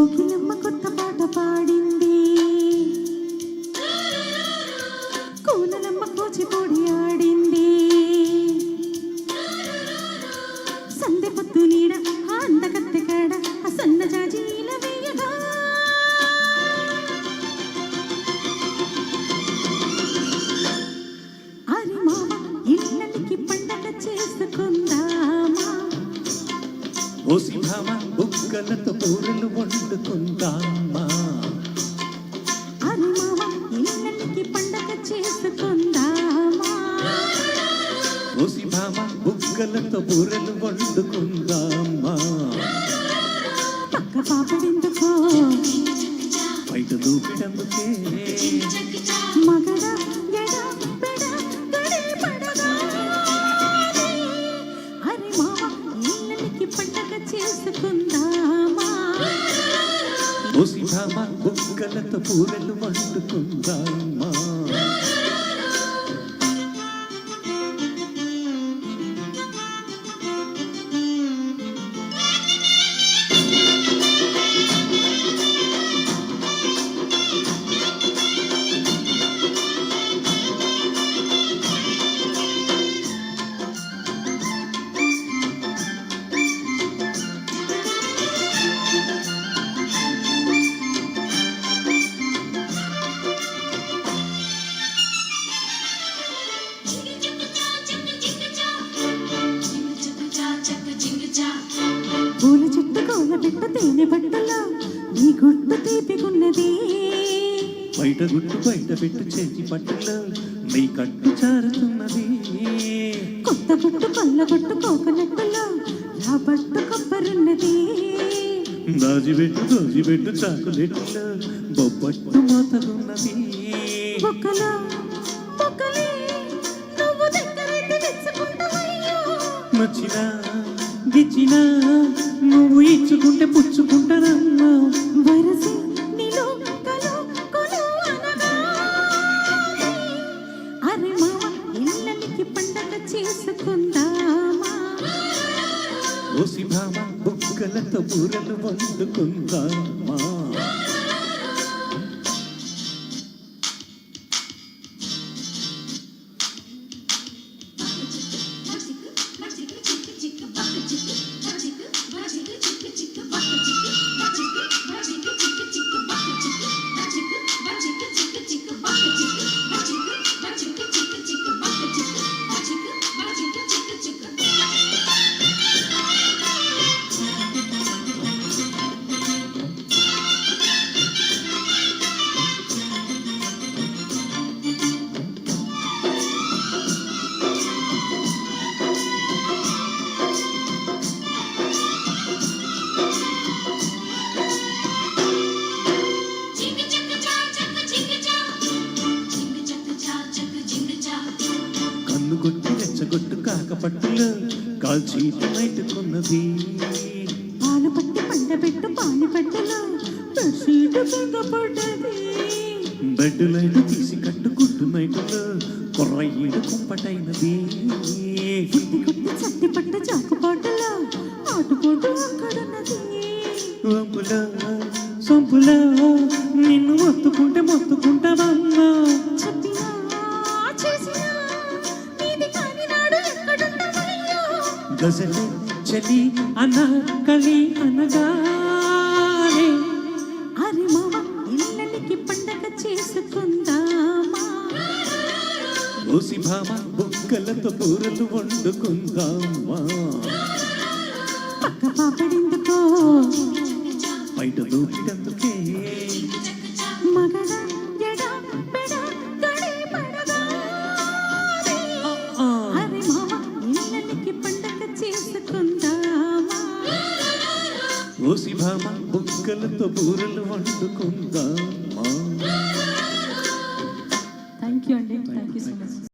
కోకిలమ్మ కొత్త పాట పాడింది. కూనలమ్మ కూచిపూడి ఆడింది. సందె పొత్తు నీడ ఆ అందకత్తె కాడ ఆ సన్న జాజీల వేయగా. అరి మామ ఇళ్ళకి పండగ చేసుకుందామా? ఓ సింహమా బుగ్గలతో కూరలు వండుకుందామా? పండగ చేసుకుందామా? ఓసి భామ బుగ్గలతో కూరలు వండుకుందామా? పక్క పాపడెందుకో బయట దూకిడందుకే ఓసి భామ బుగ్గలతో కూరలు వండుకుందామా పెట్ట తేనె బట్టలో నీ గుడ్డు తీపికున్నది. బయట గుట్టు బయట పెట్టు చేతి పట్టులో నీ కట్టు చారుతున్నది. కొత్త గుట్టు కొల్ల గుట్టు కోకనట్టులో నా పట్టు కొబ్బరున్నది. దాజిబెట్టు దోజిబెట్టు చాకులెట్టులో బొబ్బట్టు మాతలున్నది. తెచ్చుకుంటావయ్యో. నచ్చినా గిచ్చినా నువ్వు ఇచ్చుకుంటే పుచ్చుకుంటానమ్మా వరసి అరే మామ ఇళ్ళనికి పండగ చేసుకుందామా? ఓసి భామ బుగ్గలతో బూరలు వండుకుందామా? రెచ్చగొట్టు కాకపట్టులో కాల్చీటి నైటుకున్నది పాలు పట్టి పండబెట్టు పాని పట్టులో బెడ్షీట్ కింద పడ్డది బెడ్ లైట్ తీసి కట్టుకుంటు నైటులో కొర్రయ్యేడు కుంపటైనది. కుట్టి కుట్టి చట్టి పట్ట చాకు పాటలో ఆటుపోటు అక్కడున్నది. వంపులో సొంపులో నిన్ను మొత్తుకుంటే మొత్తుకుంటావమ్మా. గజలు చలి అన కలి అనగానే. అరే మామ ఇళ్ళనికి పండగ చేసుకుందామా? భామ బుక్కలతో కూరలు వండుకుందామా? పక్క పాపడిందుకో? బయట దూకినందుకే ఓసి భామ బుక్కలతో బూరలు వండుకుందామా? థ్యాంక్ యూ అండి. Thank you so much